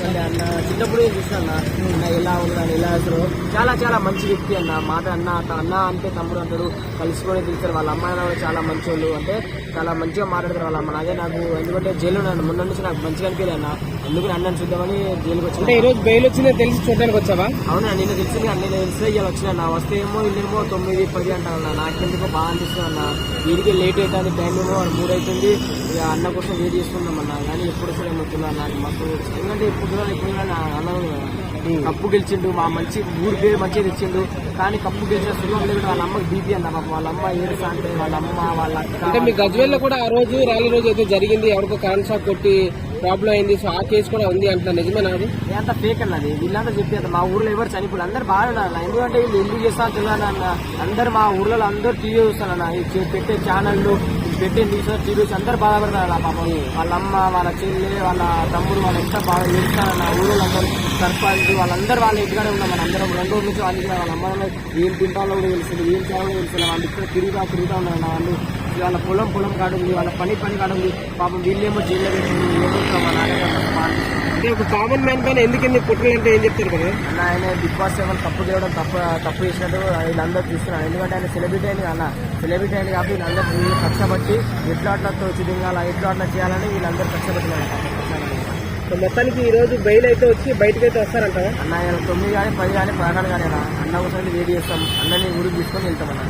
ఎందుకంటే అన్న. చిన్నప్పుడు చూసిన అన్న? అన్న ఎలా ఉన్నాడు? ఎలా అసలు? చాలా చాలా మంచి వ్యక్తి అన్న. మాట అన్న అత- అన్న అంటే తమ్ముడు అంటాడు. కలుసుకొని తిరుగుతారు వాళ్ళ అమ్మాయి నాన్న చాలా మంచి వాళ్ళు అంటే చాలా మంచిగా మాట్లాడతారు వాళ్ళ అమ్మ. అదే నాకు ఎందుకంటే జైలు ఉన్నాను. మొన్న నుంచి నాకు మంచిగా అనిపించలేదు అన్న. అందుకు అన్నని చూద్దామని జైలుకి వచ్చిన. ఈ రోజు బెయిల్ వచ్చిందని తెలిసి చూడడానికి వచ్చావా? అవునా నేను తెలిసింది అన్ని. నేను తెలిసి ఇవాళ వచ్చిన నా వస్తే ఏమో ఇల్లేమో తొమ్మిది పది అంటాను నాకెందుకో బాగా అనిపిస్తుంది అన్న. వీడికి లేట్ అవుతుంది టైం ఏమో మూడు అవుతుంది ఇక అన్న కోసం వెయిట్ చేసుకుందాం అన్న. కానీ ఎప్పుడు సరే ఏమవుతున్నా నాకు మస్తు ఎందుకంటే చూడాలి ఎప్పుడు చూడాలి నా అన్న కప్పు గెలిచిండు మా మంచి ఊరి పేరు మంచిగా తెచ్చిండు. కానీ కప్పు గెలిచిన సుఖం లేదు వాళ్ళ అమ్మకి బీపీ అన్న పాపం. వాళ్ళ అమ్మ ఏడుస్తా అంటే వాళ్ళ అమ్మ వాళ్ళ అక్క. అంటే మీ గజ్వేల్లో కూడా ఆ రోజు ర్యాలీ రోజు అయితే జరిగింది ఎవరికో కరెంట్ షాక్ కొట్టి ప్రాబ్లం అయింది సో ఆ కేసు కూడా ఉంది అంటున్నా నిజమేనా అది? అంతా ఫేక్ అన్నది వీళ్ళంతా చెప్పి మా ఊర్లో ఎవరు చనిపోయి అందరు బాగా ఉన్నారు ఎందుకంటే వీళ్ళు ఎందుకు చేస్తారో తెలియదు అన్న? అందరు మా ఊర్లో అందరూ టీవీ చూస్తారన్న ఈ చే- పెట్టే ఛానళ్ళు పెట్టింది సార్ టీవీ చూసి అందరు బాధపడతారు పాపం. వాళ్ళ అమ్మ వాళ్ళ చెల్లి వాళ్ళ తమ్ముడు వాళ్ళు ఎంత బాగా చేస్తారన్న ఊళ్ళో అందరూ సర్పంచ్ వాళ్ళందరూ వాళ్ళ ఇంటికాడే ఉన్నాం మన అందరం రెండు రోజుల నుంచి వాళ్ళ ఇంటికాడ వాళ్ళ అమ్మ ఏం తింటాలో కూడా తెలుస్తుంది ఏం చేయాలో తెలుస్తుంది వాళ్ళు ఇక్కడ తిరుగుతా తిరుగుతా ఉన్నారు వాళ్ళు. వాళ్ళ పొలం పొలం కాడుంది వాళ్ళ పని పని కాడుంది పాపం వీళ్ళేమో జైల్లో పెట్టి మా నాన్న అంటే ఒక కామన్ మ్యాన్ పైన ఎందుకు ఎన్ని పుట్టలు అంటే ఏం చెప్తారు కదా అన్న ఆయన బిగ్ బాస్ సెవెన్ తప్పు చేయడం తప్పు తప్పు చేసినట్టు వీళ్ళందరూ చూస్తున్నారు. ఎందుకంటే ఆయన సెలబ్రిటీ అయింది అన్న సెలబ్రిటీ అయింది కాబట్టి వీళ్ళందరూ కష్టపట్టి ఎట్లా అట్లా దిగాల ఎట్లా అట్లా చేయాలని వీళ్ళందరూ కష్టపడుతున్నారు. మొత్తానికి ఈ రోజు బెయిల్ అయితే వచ్చి బయటకు అయితే వస్తారంటావా? అన్న ఆయన తొమ్మిది కానీ పది కానీ పదకొండు కానీ అన్న కోసం వెయిట్ చేస్తాం. అన్నని ఊరికి తీసుకొని వెళ్తాం అన్న.